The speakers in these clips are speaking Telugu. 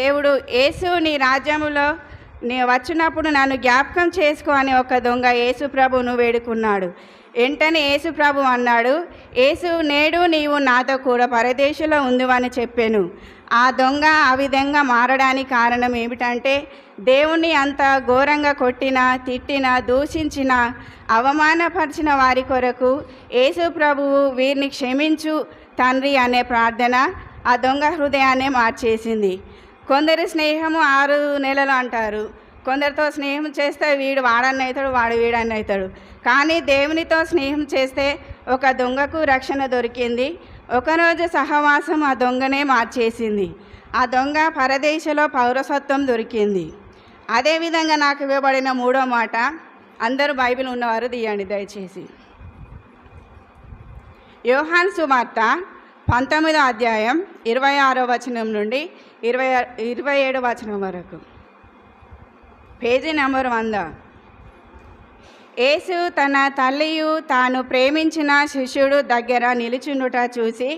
దేవుడు యేసు నీ రాజ్యములో నీ వచ్చినప్పుడు నన్ను జ్ఞాపకం చేసుకో అని ఒక దొంగ యేసు ప్రభువును వేడుకున్నాడు. వెంటనే యేసు ప్రభు అన్నాడు యేసు నేడు నీవు నాతో కూడా పరదేశంలో ఉందివని చెప్పాను. ఆ దొంగ ఆ విధంగా మారడానికి కారణం ఏమిటంటే దేవుణ్ణి అంత ఘోరంగా కొట్టిన తిట్టిన దూషించిన అవమానపరిచిన వారి కొరకు యేసు ప్రభువు వీరిని క్షమించు తండ్రి అనే ప్రార్థన ఆ దొంగ హృదయాన్ని మార్చేసింది. కొందరి స్నేహము ఆరు నెలలు అంటారు. కొందరితో స్నేహం చేస్తే వీడు వాడన్న అవుతాడు వాడు వీడన్న అవుతాడు. కానీ దేవునితో స్నేహం చేస్తే ఒక దొంగకు రక్షణ దొరికింది. ఒకరోజు సహవాసం ఆ దొంగనే మార్చేసింది. ఆ దొంగ పరదేశలో పౌరసత్వం దొరికింది. అదేవిధంగా నాకు ఇవ్వబడిన మూడో మాట అందరూ బైబిల్ ఉన్నవారు తీయండి దయచేసి. యోహాన్ సువార్త పంతొమ్మిదో అధ్యాయం ఇరవై ఆరో వచనం నుండి ఇరవై ఇరవై ఏడో వచనం వరకు. పేజీ నెంబర్ వంద. యేసు తన తల్లియు తాను ప్రేమించిన శిష్యుడు దగ్గర నిలుచుండుట చూసి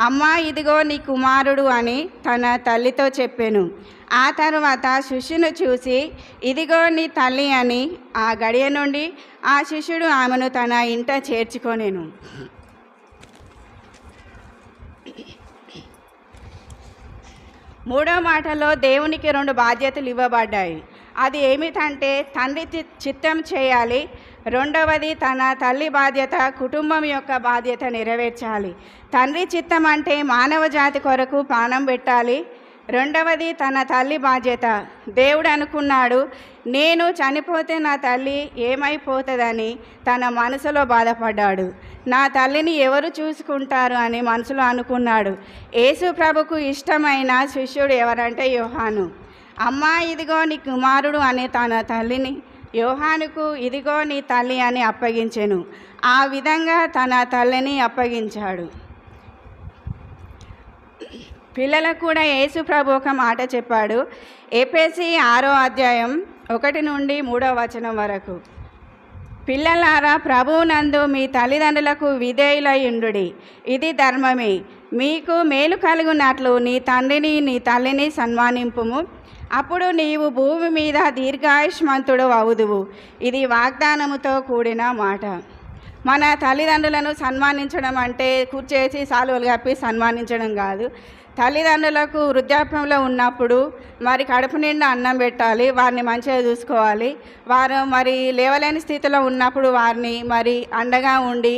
అమ్మా ఇదిగో నీ కుమారుడు అని తన తల్లితో చెప్పాను. ఆ తర్వాత శిష్యును చూసి ఇదిగో నీ తల్లి అని ఆ గడియ నుండి ఆ శిష్యుడు ఆమెను తన ఇంట చేర్చుకొనేను. మూడో మాటలో దేవునికి రెండు బాధ్యతలు ఇవ్వబడ్డాయి. అది ఏమిటంటే తండ్రి చిత్తం చేయాలి. రెండవది తన తల్లి బాధ్యత కుటుంబం యొక్క బాధ్యత నెరవేర్చాలి. తండ్రి చిత్తం అంటే మానవ జాతి కొరకు ప్రాణం పెట్టాలి. రెండవది తన తల్లి బాధ్యత. దేవుడు అనుకున్నాడు నేను చనిపోతే నా తల్లి ఏమైపోతుందని తన మనసులో బాధపడ్డాడు. నా తల్లిని ఎవరు చూసుకుంటారు అని మనసులో అనుకున్నాడు. యేసు ప్రభుకు ఇష్టమైన శిష్యుడు ఎవరంటే యోహాను. అమ్మా ఇదిగో నీ కుమారుడు అనే తన తల్లిని యోహానుకు ఇదిగో నీ తల్లి అని అప్పగించెను. ఆ విధంగా తన తల్లిని అప్పగించాడు. పిల్లలకు కూడా యేసు ప్రభు ఒక మాట చెప్పాడు. ఏపీసీ ఆరో అధ్యాయం ఒకటి నుండి మూడో వచనం వరకు. పిల్లలారా ప్రభువునందు మీ తల్లిదండ్రులకు విధేయులయుండుడి. ఇది ధర్మమే. మీకు మేలు కలుగునట్లు నీ తండ్రిని నీ తల్లిని సన్మానింపుము. అప్పుడు నీవు భూమి మీద దీర్ఘాయుష్మంతుడు అవుదువు. ఇది వాగ్దానముతో కూడిన మాట. మన తల్లిదండ్రులను సన్మానించడం అంటే కూర్చేసి సాలువలు కప్పి సన్మానించడం కాదు. తల్లిదండ్రులకు వృద్ధాప్యంలో ఉన్నప్పుడు మరి కడుపు నిండా అన్నం పెట్టాలి వారిని మంచిగా చూసుకోవాలి. వారు మరి లేవలేని స్థితిలో ఉన్నప్పుడు వారిని మరి అండగా ఉండి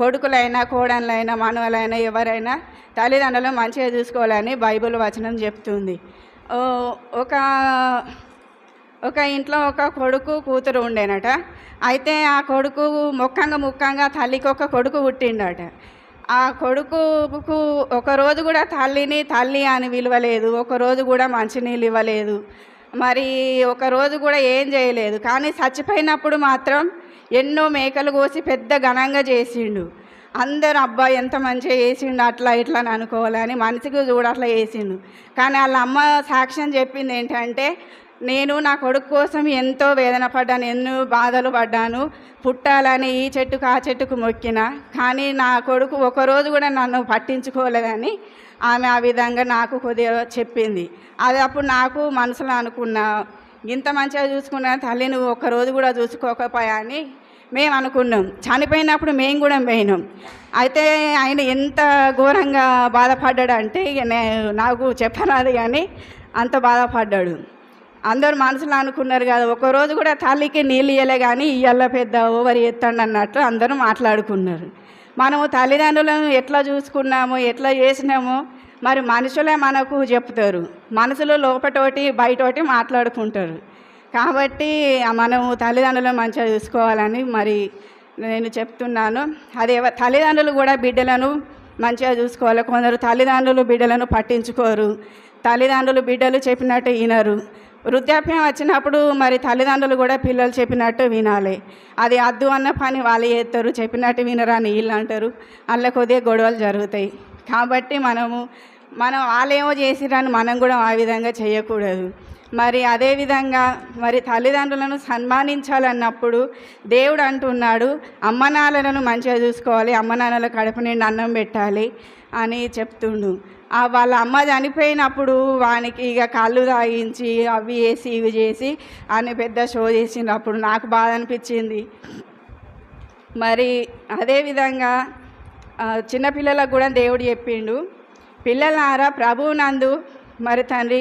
కొడుకులైనా కోడళ్ళైనా మనవలైనా ఎవరైనా తల్లిదండ్రులు మంచిగా చూసుకోవాలని బైబిల్ వచనం చెప్తుంది. ఒక ఒక ఇంట్లో ఒక కొడుకు కూతురు ఉండేనట. అయితే ఆ కొడుకు ముఖంగా ముఖంగా తల్లికి ఒక కొడుకు పుట్టిండట. ఆ కొడుకుకు ఒక రోజు కూడా తల్లిని తల్లి అని విలువలేదు ఒక రోజు కూడా మంచినీళ్ళు ఇవ్వలేదు. మరి ఒక రోజు కూడా ఏం చేయలేదు. కానీ చచ్చిపోయినప్పుడు మాత్రం ఎన్నో మేకలు కోసి పెద్ద ఘనంగా చేసిండు. అందరు అబ్బాయి ఎంత మంచిగా చేసిండు అట్లా ఇట్లా అని అనుకోవాలని మనిషికి చూడ అట్లా చేసిండు. కానీ వాళ్ళ అమ్మ సాక్ష్యం చెప్పింది ఏంటంటే నేను నా కొడుకు కోసం ఎంతో వేదన పడ్డాను ఎన్నో బాధలు పడ్డాను. పుట్టాలని ఈ చెట్టుకు ఆ చెట్టుకు మొక్కిన. కానీ నా కొడుకు ఒకరోజు కూడా నన్ను పట్టించుకోలేదని ఆమె ఆ విధంగా నాకు కొద్దిగా చెప్పింది. అది అప్పుడు నాకు మనసులో అనుకున్నా ఇంత మంచిగా చూసుకున్న తల్లి నువ్వు ఒక్కరోజు కూడా చూసుకోకపోయా అని మేము అనుకున్నాం. చనిపోయినప్పుడు మేము కూడా పోయినాం. అయితే ఆయన ఎంత ఘోరంగా బాధపడ్డాడు అంటే ఇక నాకు చెప్పరాదు కానీ అంత బాధపడ్డాడు. అందరు మనసులో అనుకున్నారు కదా ఒకరోజు కూడా తల్లికి నీళ్ళు ఇయ్యలే కానీ ఇయ్యాల పెద్ద ఓవర్ ఎత్తండి అన్నట్టు అందరూ మాట్లాడుకున్నారు. మనము తల్లిదండ్రులను ఎట్లా చూసుకున్నాము ఎట్లా చేసినాము మరి మనుషులే మనకు చెప్తారు. మనసులో లోపటోటి బయటోటి మాట్లాడుకుంటారు. కాబట్టి మనము తల్లిదండ్రులను మంచిగా చూసుకోవాలని మరి నేను చెప్తున్నాను. అదే తల్లిదండ్రులు కూడా బిడ్డలను మంచిగా చూసుకోవాలి. కొందరు తల్లిదండ్రులు బిడ్డలను పట్టించుకోరు. తల్లిదండ్రులు బిడ్డలు చెప్పినట్టు వినరు. వృద్ధాప్యం వచ్చినప్పుడు మరి తల్లిదండ్రులు కూడా పిల్లలు చెప్పినట్టు వినాలి. అది అద్దు అన్న పని వాళ్ళు చేస్తారు చెప్పినట్టు వినరా వీళ్ళు అంటారు. అందులో కొద్దిగా గొడవలు జరుగుతాయి. కాబట్టి మనము మనం వాళ్ళేమో చేసిరని మనం కూడా ఆ విధంగా చేయకూడదు. మరి అదేవిధంగా మరి తల్లిదండ్రులను సన్మానించాలన్నప్పుడు దేవుడు అంటున్నాడు అమ్మ నాన్నలను మంచిగా చూసుకోవాలి అమ్మ నాన్నల కడుపు నిండి అన్నం పెట్టాలి అని చెప్తుండు. ఆ వాళ్ళ అమ్మ చనిపోయినప్పుడు వానికి ఇక కళ్ళు తాగించి అవి వేసి ఇవి చేసి అని పెద్ద షో చేసినప్పుడు నాకు బాధ అనిపించింది. మరి అదేవిధంగా చిన్నపిల్లలకు కూడా దేవుడు చెప్పిండు పిల్లలారా ప్రభువునందు మరి తండ్రి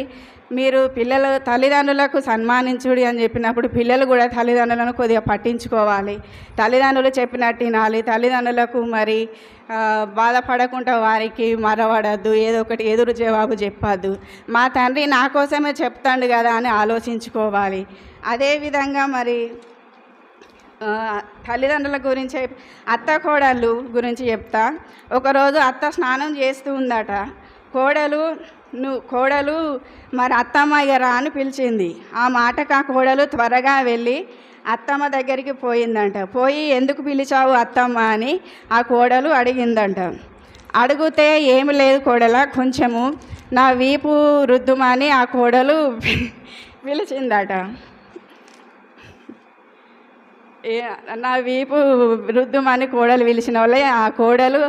మీరు పిల్లలు తల్లిదండ్రులకు సన్మానించుడి అని చెప్పినప్పుడు పిల్లలు కూడా తల్లిదండ్రులను కొద్దిగా పట్టించుకోవాలి. తల్లిదండ్రులు చెప్పినట్టు వినాలి. తల్లిదండ్రులకు మరి బాధపడకుండా వారికి మరవడద్దు. ఏదో ఒకటి ఎదురు జవాబు చెప్పద్దు. మా తండ్రి నా కోసమే చెప్తాడు కదా అని ఆలోచించుకోవాలి. అదేవిధంగా మరి తల్లిదండ్రుల గురించి అత్త కోడళ్ళు గురించి చెప్తా. ఒకరోజు అత్త స్నానం చేస్తూ ఉందట. కోడలు నువ్వు కోడలు మరి అత్తమ్మ ఇక రా అని పిలిచింది. ఆ మాటకు ఆ కోడలు త్వరగా వెళ్ళి అత్తమ్మ దగ్గరికి పోయిందంట. పోయి ఎందుకు పిలిచావు అత్తమ్మ అని ఆ కోడలు అడిగిందంట. అడిగితే ఏమి లేదు కోడల కొంచెము నా వీపు రుద్దుమని ఆ కోడలు పిలిచిందట. నా వీపు రుద్దుమని కోడలు పిలిచిన వాళ్ళే. ఆ కోడలు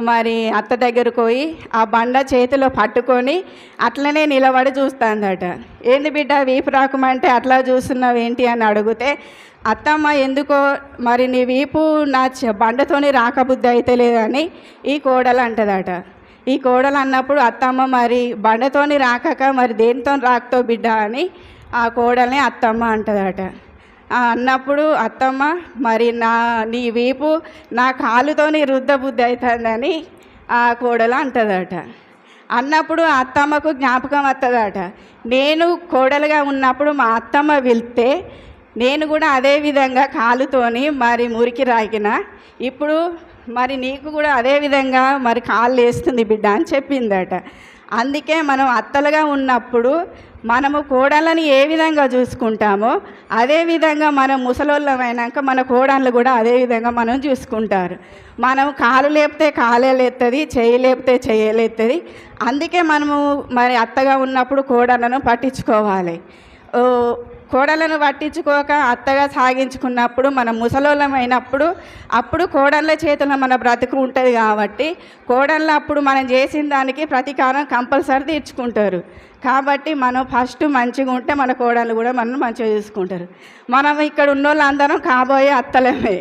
మరి అత్త దగ్గరకు పోయి ఆ బండ చేతిలో పట్టుకొని అట్లనే నిలబడి చూస్తుందట. ఏంది బిడ్డ వీపు రాకమంటే అట్లా చూస్తున్నావు ఏంటి? అని అడిగితే అత్తమ్మ ఎందుకో మరి నీ వీపు నా బండతోని రాకబుద్ధి అయితే లేదని ఈ కోడలు అంటదట. ఈ కోడలు అన్నప్పుడు అత్తమ్మ మరి బండతోని రాకక మరి దేనితో రాకతో బిడ్డ? అని ఆ కోడల్ని అత్తమ్మ అంటదట. అన్నప్పుడు అత్తమ్మ మరి నా నీ వీపు నా కాలుతోని రుద్ద బుద్ధి అవుతుందని ఆ కోడలు అంటదట. అన్నప్పుడు ఆ అత్తమ్మకు జ్ఞాపకం వస్తుందట నేను కోడలుగా ఉన్నప్పుడు మా అత్తమ్మ వెళ్తే నేను కూడా అదే విధంగా కాలుతోని మరి మురికి రాకిన. ఇప్పుడు మరి నీకు కూడా అదే విధంగా మరి కాళ్ళు వేస్తుంది బిడ్డ అని చెప్పిందట. అందుకే మనం అత్తలుగా ఉన్నప్పుడు మనము కోడళ్ళని ఏ విధంగా చూసుకుంటామో అదే విధంగా మనం ముసలోళ్ళమైనాక మన కోడళ్ళు కూడా అదే విధంగా మనం చూసుకుంటారు. మనం కాలు లేపితే కాలే లేస్తుంది చేయి లేపితే చేయలేస్తుంది అందుకే మనము మరి అత్తగా ఉన్నప్పుడు కోడళ్ళను పట్టించుకోవాలి. కోడలను పట్టించుకోక అత్తగా సాగించుకున్నప్పుడు మనం ముసలోళ్ళమైనప్పుడు అప్పుడు కోడళ్ళ చేతిలో మన బ్రతుకు ఉంటుంది కాబట్టి కోడళ్ళు అప్పుడు మనం చేసిన దానికి ప్రతీకారం కంపల్సరీ తీర్చుకుంటారు. కాబట్టి మనం ఫస్ట్ మంచిగా ఉంటే మన కోడళ్ళు కూడా మనం మంచిగా చూసుకుంటారు. మనం ఇక్కడ ఉన్న వాళ్ళందరం కాబోయే అత్తలమే.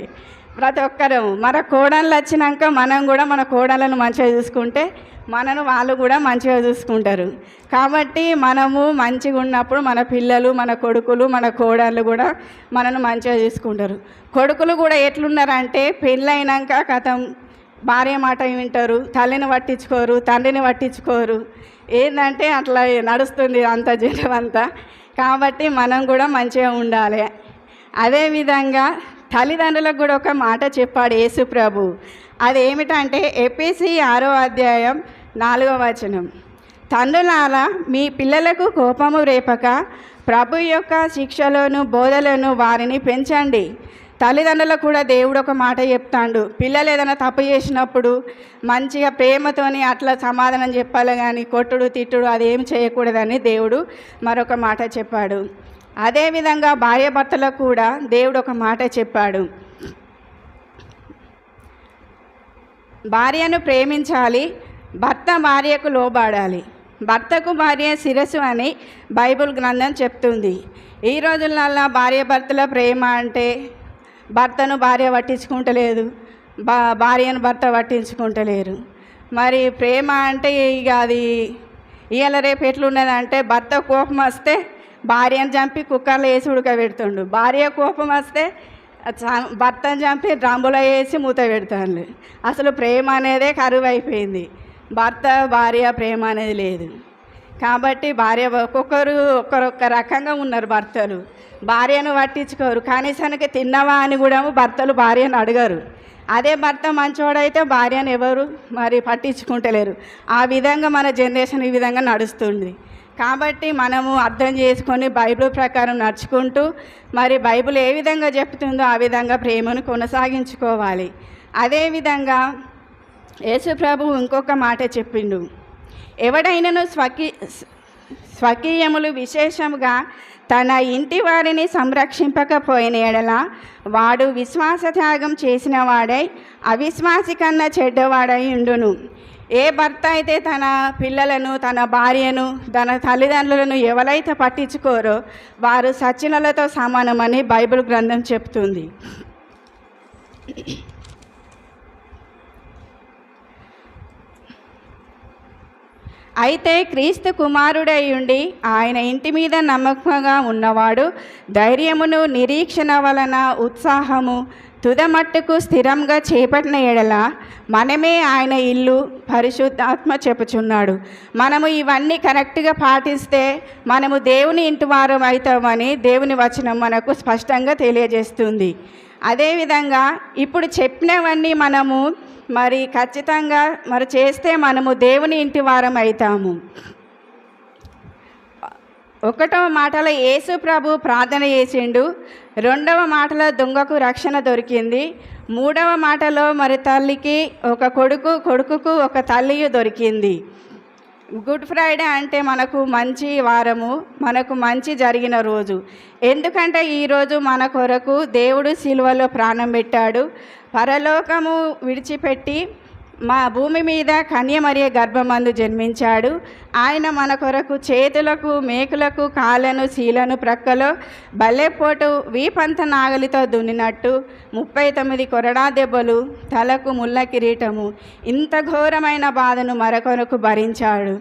ప్రతి ఒక్కరు మన కోడళ్ళు వచ్చినాక మనం కూడా మన కోడళ్ళను మంచిగా చూసుకుంటే మనను వాళ్ళు కూడా మంచిగా చూసుకుంటారు. కాబట్టి మనము మంచిగా ఉన్నప్పుడు మన పిల్లలు మన కొడుకులు మన కోడళ్ళు కూడా మనను మంచిగా చూసుకుంటారు. కొడుకులు కూడా ఎట్లున్నారంటే పెళ్ళైనాక కథం భార్య మాట వింటారు తల్లిని పట్టించుకోరు తండ్రిని పట్టించుకోరు. ఏంటంటే అట్లా నడుస్తుంది అంత జీవితం అంతా. కాబట్టి మనం కూడా మంచిగా ఉండాలి. అదేవిధంగా తల్లిదండ్రులకు కూడా ఒక మాట చెప్పాడు యేసుప్రభు. అది ఏమిటంటే ఎపిసి ఆరో అధ్యాయం నాలుగవ వచనం. తండ్రులారా మీ పిల్లలకు కోపము రేపక ప్రభు యొక్క శిక్షలోను బోధలను వారిని పెంచండి. తల్లిదండ్రులకు కూడా దేవుడు ఒక మాట చెప్తాడు. పిల్లలు ఏదైనా తప్పు చేసినప్పుడు మంచిగా ప్రేమతోని అట్లా సమాధానం చెప్పాలి కానీ కొట్టుడు తిట్టుడు అదేం చేయకూడదని దేవుడు మరొక మాట చెప్పాడు. అదేవిధంగా భార్యభర్తలకు కూడా దేవుడు ఒక మాట చెప్పాడు. భార్యను ప్రేమించాలి భర్త భార్యకు లోబాడాలి. భర్తకు భార్య శిరస్సు అని బైబిల్ గ్రంథం చెప్తుంది. ఈ రోజులల్లా భార్య భర్తల ప్రేమ అంటే భర్తను భార్య పట్టించుకుంటలేదు. బా భార్యను భర్త పట్టించుకుంటలేరు. మరి ప్రేమ అంటే ఇక అది ఇవాళ రేపు ఎట్లున్నదంటే భర్త కోపం వస్తే భార్యను చంపి కుక్కర్లో వేసి ఉడకబెడుతుండు. భార్య కోపం వస్తే చ- భర్తను చంపి డ్రమ్ములో వేసి మూత పెడతాను అసలు ప్రేమ అనేదే కరువు అయిపోయింది భర్త భార్య ప్రేమ అనేది లేదు. కాబట్టి భార్య ఒక్కొక్కరు ఒక్కరొక్క రకంగా ఉన్నారు భర్తలు. భార్యను పట్టించుకోరు. కనీసానికి తిన్నవా అని కూడా భర్తలు భార్యను అడగరు. అదే భర్త మంచోడైతే భార్యను ఎవరు మరి పట్టించుకుంటలేరు. ఆ విధంగా మన జనరేషన్ ఈ విధంగా నడుస్తుంది. కాబట్టి మనము అర్థం చేసుకొని బైబిల్ ప్రకారం నడుచుకుంటూ మరి బైబిల్ ఏ విధంగా చెప్తుందో ఆ విధంగా ప్రేమను కొనసాగించుకోవాలి. అదేవిధంగా యేసుప్రభు ఇంకొక మాట చెప్పిండు. ఎవడైనను స్వకీ స్వకీయములు విశేషముగా తన ఇంటి వారిని సంరక్షింపకపోయిన ఎడల వాడు విశ్వాస త్యాగం చేసిన వాడై అవిశ్వాసి కన్నా చెడ్డవాడై ఉండును. ఏ భర్త అయితే తన పిల్లలను తన భార్యను తన తల్లిదండ్రులను ఎవరైతే పట్టించుకోరో వారు సచ్చినలతో సమానమని బైబిల్ గ్రంథం చెప్తుంది. అయితే క్రీస్తు కుమారుడై ఉండి ఆయన ఇంటి మీద నమ్మకంగా ఉన్నవాడు ధైర్యమును నిరీక్షణ వలన ఉత్సాహము తుదమట్టుకు స్థిరంగా చేపట్టిన ఎడల మనమే ఆయన ఇల్లు పరిశుద్ధాత్మ చెప్పుచున్నాడు. మనము ఇవన్నీ కరెక్ట్గా పాటిస్తే మనము దేవుని ఇంటి వారం అవుతామని దేవుని వచనం మనకు స్పష్టంగా తెలియజేస్తుంది. అదేవిధంగా ఇప్పుడు చెప్పినవన్నీ మనము మరి ఖచ్చితంగా మరి చేస్తే మనము దేవుని ఇంటి వారం అవుతాము. ఒకటవ మాటలో యేసు ప్రభు ప్రార్థన చేసిండు. రెండవ మాటలో దొంగకు రక్షణ దొరికింది. మూడవ మాటలో మరి తల్లికి ఒక కొడుకు కొడుకుకు ఒక తల్లి దొరికింది. గుడ్ ఫ్రైడే అంటే మనకు మంచి వారము మనకు మంచి జరిగిన రోజు. ఎందుకంటే ఈరోజు మన కొరకు దేవుడు సిలువలో ప్రాణం పెట్టాడు. పరలోకము విడిచిపెట్టి మా భూమి మీద కన్యమరియ గర్భమందు జన్మించాడు. ఆయన మన కొరకు చేతులకు మేకులకు కాళ్ళను శీలను ప్రక్కలో బల్లెపోటు వీపంత నాగలితో దున్నినట్టు ముప్పై తొమ్మిది కొరడా దెబ్బలు తలకు ముళ్ళ కిరీటము ఇంత ఘోరమైన బాధను మరొకరకు భరించాడు.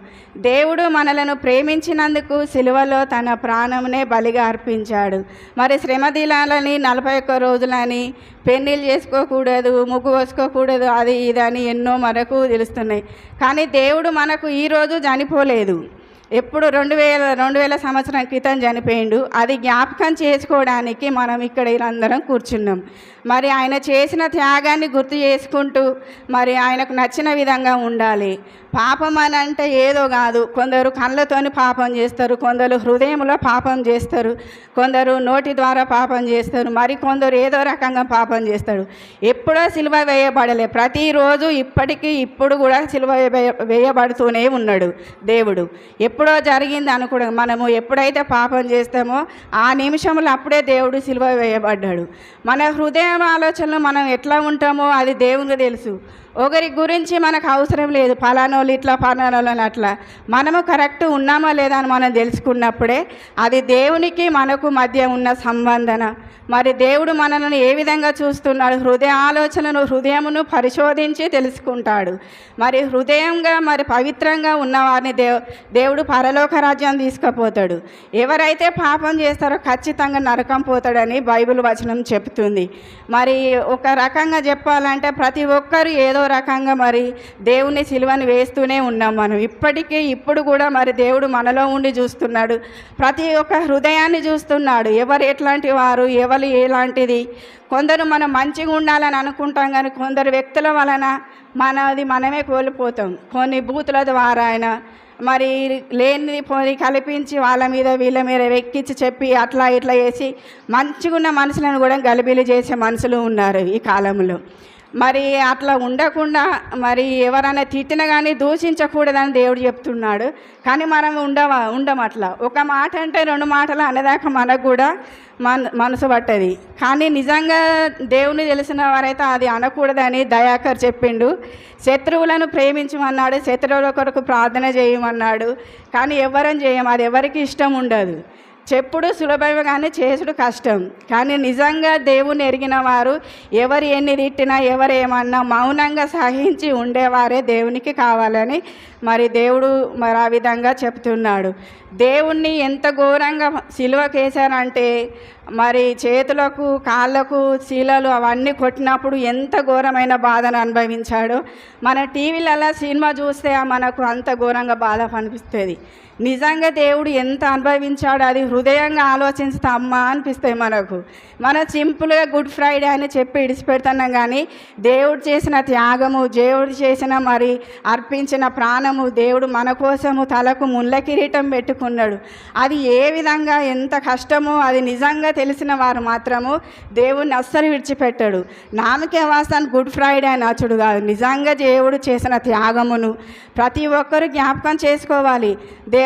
దేవుడు మనలను ప్రేమించినందుకు సిలువలో తన ప్రాణమునే బలిగా అర్పించాడు. మరి శ్రమదిలాలని నలభై ఒక్క రోజులని పెళ్ళిళ్ళు చేసుకోకూడదు ముగ్గు వేసుకోకూడదు అది ఇది అని ఎన్నో మనకు తెలుస్తున్నాయి. కానీ దేవుడు మనకు ఈరోజు చనిపోలేదు. ఎప్పుడు రెండు వేల రెండు వేల సంవత్సరం క్రితం చనిపోయిండు. అది జ్ఞాపకం చేసుకోవడానికి మనం ఇక్కడ అందరం కూర్చున్నాం. మరి ఆయన చేసిన త్యాగాన్ని గుర్తు చేసుకుంటూ మరి ఆయనకు నచ్చిన విధంగా ఉండాలి. పాపం అని అంటే ఏదో కాదు. కొందరు కళ్ళతోని పాపం చేస్తారు. కొందరు హృదయంలో పాపం చేస్తారు. కొందరు నోటి ద్వారా పాపం చేస్తారు. మరి కొందరు ఏదో రకంగా పాపం చేస్తాడు ఎప్పుడో సిలువ వేయబడలే. ప్రతిరోజు ఇప్పటికీ ఇప్పుడు కూడా సిలువ వేయ- వేయబడుతూనే ఉన్నాడు దేవుడు. ఎప్పుడో జరిగింది అనుకూడదు మనము ఎప్పుడైతే పాపం చేస్తామో ఆ నిమిషంలో అప్పుడే దేవుడు సిలువ వేయబడ్డాడు. మన హృదయం ఆలోచనలు మనం ఎట్లా ఉంటామో అది దేవునికి తెలుసు. ఒకరి గురించి మనకు అవసరం లేదు. ఫలానోళ్ళు ఇట్లా ఫలానోళ్ళని అట్లా. మనము కరెక్ట్ ఉన్నామా లేదా అని మనం తెలుసుకున్నప్పుడే అది దేవునికి మనకు మధ్య ఉన్న సంబంధన. మరి దేవుడు మనల్ని ఏ విధంగా చూస్తున్నాడు? హృదయ ఆలోచనను హృదయమును పరిశోధించి తెలుసుకుంటాడు. మరి హృదయంగా మరి పవిత్రంగా ఉన్నవారిని దేవు దేవుడు పరలోక రాజ్యం తీసుకుపోతాడు. ఎవరైతే పాపం చేస్తారో ఖచ్చితంగా నరకం పోతాడని బైబిల్ వచనం చెప్తుంది. మరి ఒక రకంగా చెప్పాలంటే ప్రతి ఒక్కరు ఏదో రకంగా మరి దేవుని సిలువని వేస్తూనే ఉన్నాం మనం. ఇప్పటికీ ఇప్పుడు కూడా మరి దేవుడు మనలో ఉండి చూస్తున్నాడు. ప్రతి ఒక్క హృదయాన్ని చూస్తున్నాడు. ఎవరు ఎట్లాంటి వారు ఎవరు ఎలాంటిది? కొందరు మనం మంచిగా ఉండాలని అనుకుంటాం కానీ కొందరు వ్యక్తుల వలన మనది మనమే కోల్పోతాం. కొన్ని బూతుల ద్వారా ఆయన మరి లేనిది పోని కల్పించి వాళ్ళ మీద వీళ్ళ మీద వెక్కించి చెప్పి అట్లా ఇట్లా చేసి మంచిగా ఉన్న మనుషులను కూడా గలిబిలి చేసే మనుషులు ఉన్నారు ఈ కాలంలో. మరి అట్లా ఉండకుండా మరి ఎవరైనా తిట్టినా కానీ దూషించకూడదని దేవుడు చెప్తున్నాడు. కానీ మనం ఉండవా? ఉండం అట్లా. ఒక మాట అంటే రెండు మాటలు అనేదాకా మనకు కూడా మన మనసు పట్టది. కానీ నిజంగా దేవుని తెలిసిన వారైతే అది అనకూడదని దయాకర్ చెప్పిండు. శత్రువులను ప్రేమించమన్నాడు శత్రువుల కొరకు ప్రార్థన చేయమన్నాడు. కానీ ఎవరని చేయం అది ఎవరికి ఇష్టం ఉండదు. చెప్పుడు సులభమే కానీ చేసుడు కష్టం. కానీ నిజంగా దేవుని ఎరిగిన వారు ఎవరు ఎన్ని తిట్టినా ఎవరు ఏమన్నా మౌనంగా సహించి ఉండేవారే దేవునికి కావాలని మరి దేవుడు మరి ఆ విధంగా చెప్తున్నాడు. దేవుణ్ణి ఎంత ఘోరంగా సిలువకేశారంటే మరి చేతులకు కాళ్ళకు శీలలు అవన్నీ కొట్టినప్పుడు ఎంత ఘోరమైన బాధను అనుభవించాడో. మన టీవీలలో సినిమా చూస్తే మనకు అంత ఘోరంగా బాధ అనిపిస్తుంది. నిజంగా దేవుడు ఎంత అనుభవించాడో అది హృదయంగా ఆలోచిస్తే అమ్మా అనిపిస్తాయి మనకు. మన సింపుల్గా గుడ్ ఫ్రైడే అని చెప్పి ఇడిచిపెడుతున్నాం కానీ దేవుడు చేసిన త్యాగము దేవుడు చేసిన మరి అర్పించిన ప్రాణము దేవుడు మన కోసము తలకు ముళ్ళ కిరీటం పెట్టుకున్నాడు. అది ఏ విధంగా ఎంత కష్టమో అది నిజంగా తెలిసిన వారు మాత్రము దేవుణ్ణి అస్సలు విడిచిపెట్టాడు. నామకే వాస్తాను గుడ్ ఫ్రైడే అని అచ్చుడు కాదు. నిజంగా దేవుడు చేసిన త్యాగమును ప్రతి ఒక్కరు జ్ఞాపకం చేసుకోవాలి.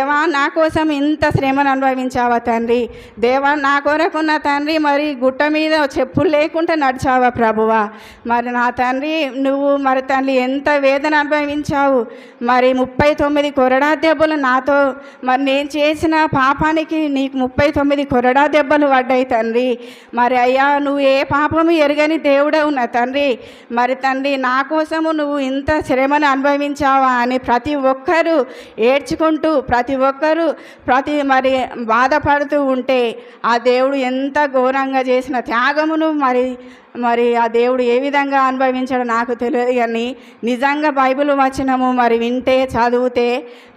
దేవా నా కోసం ఇంత శ్రమను అనుభవించావా తండ్రి? దేవా నా కొరకున్న తండ్రి మరి గుట్ట మీద చెప్పులు లేకుండా నడిచావా ప్రభువా? మరి నా తండ్రి నువ్వు మరి తండ్రి ఎంత వేదన అనుభవించావు? మరి ముప్పై తొమ్మిది కొరడా దెబ్బలు నాతో మరి నేను చేసిన పాపానికి నీకు ముప్పై తొమ్మిది కొరడా దెబ్బలు పడ్డాయి తండ్రి. మరి అయ్యా నువ్వు ఏ పాపము ఎరగని దేవుడవు నా తండ్రి. మరి తండ్రి నా కోసము నువ్వు ఇంత శ్రమను అనుభవించావా అని ప్రతి ఒక్కరూ ఏడ్చుకుంటూ ప్రతి ప్రతి ఒక్కరూ ప్రతి మరి బాధపడుతూ ఉంటే ఆ దేవుడు ఎంత ఘోరంగా చేసిన త్యాగమును మరి మరి ఆ దేవుడు ఏ విధంగా అనుభవించాడో నాకు తెలియదు కానీ నిజంగా బైబిల్ వచనము మరి వింటే చదివితే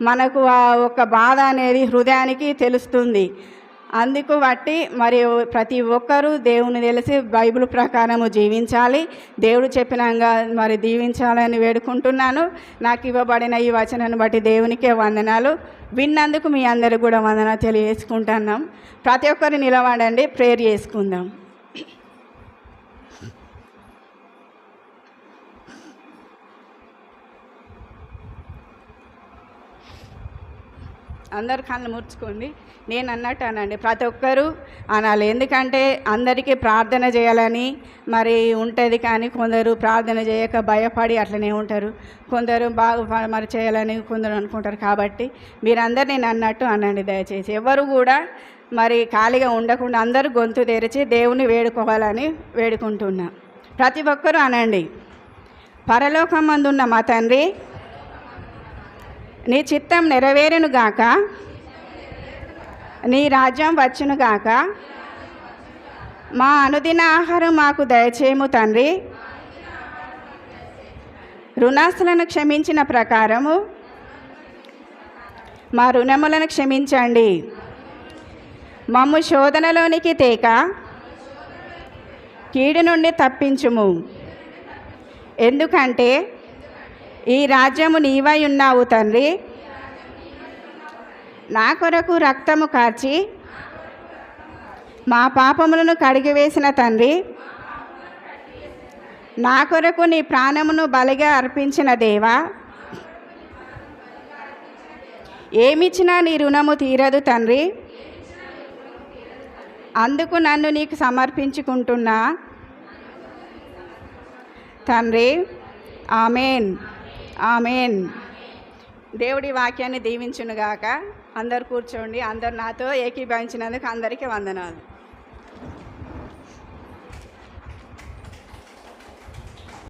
మనకు ఆ ఒక బాధ అనేది హృదయానికి తెలుస్తుంది. అందుకు బట్టి మరి ప్రతి ఒక్కరూ దేవుని తెలిసి బైబిల్ ప్రకారము జీవించాలి. దేవుడు చెప్పినాగా మరి దీవించాలని వేడుకుంటున్నాను. నాకు ఇవ్వబడిన ఈ వచనాన్ని బట్టి దేవునికే వందనాలు. విన్నందుకు మీ అందరికి కూడా వందన తెలియజేసుకుంటున్నాం. ప్రతి ఒక్కరు నిలబడండి ప్రేయర్ చేసుకుందాం. అందరు కళ్ళు ముడుచుకోండి నేను అన్నట్టు అనండి ప్రతి ఒక్కరూ అనాలి. ఎందుకంటే అందరికీ ప్రార్థన చేయాలని మరి ఉంటుంది కానీ కొందరు ప్రార్థన చేయక భయపడి అట్లనే ఉంటారు. కొందరు బాగా మరి చేయాలని కొందరు అనుకుంటారు. కాబట్టి మీరందరు నేను అన్నట్టు అనండి దయచేసి. ఎవరు కూడా మరి ఖాళీగా ఉండకుండా అందరూ గొంతు తెరిచి దేవుని వేడుకోవాలని వేడుకుంటున్నా. ప్రతి ఒక్కరూ అనండి. పరలోకం మందున్న మా తండ్రి నీ చిత్తం నెరవేరును గాక నీ రాజ్యం వచ్చును గాక. మా అనుదిన ఆహారం మాకు దయచేయము తండ్రి. రుణాస్తులను క్షమించిన ప్రకారము మా రుణములను క్షమించండి. మమ్ము శోధనలోనికి తేక కీడు నుండి తప్పించుము. ఎందుకంటే ఈ రాజ్యము నీవై ఉన్నావు తండ్రి. నా కొరకు రక్తము కార్చి మా పాపములను కడిగివేసిన తండ్రి నా కొరకు నీ ప్రాణమును బలిగా అర్పించిన దేవా ఏమిచ్చినా నీ రుణము తీరదు తండ్రి. అందుకు నన్ను నీకు సమర్పించుకుంటున్నా. తండ్రి ఆమెన్ ఆమెన్. దేవుడి వాక్యాన్ని దీవించునుగాక. అందరు కూర్చోండి అందరు నాతో ఏకీభవించినందుకు అందరికీ వందనాలు.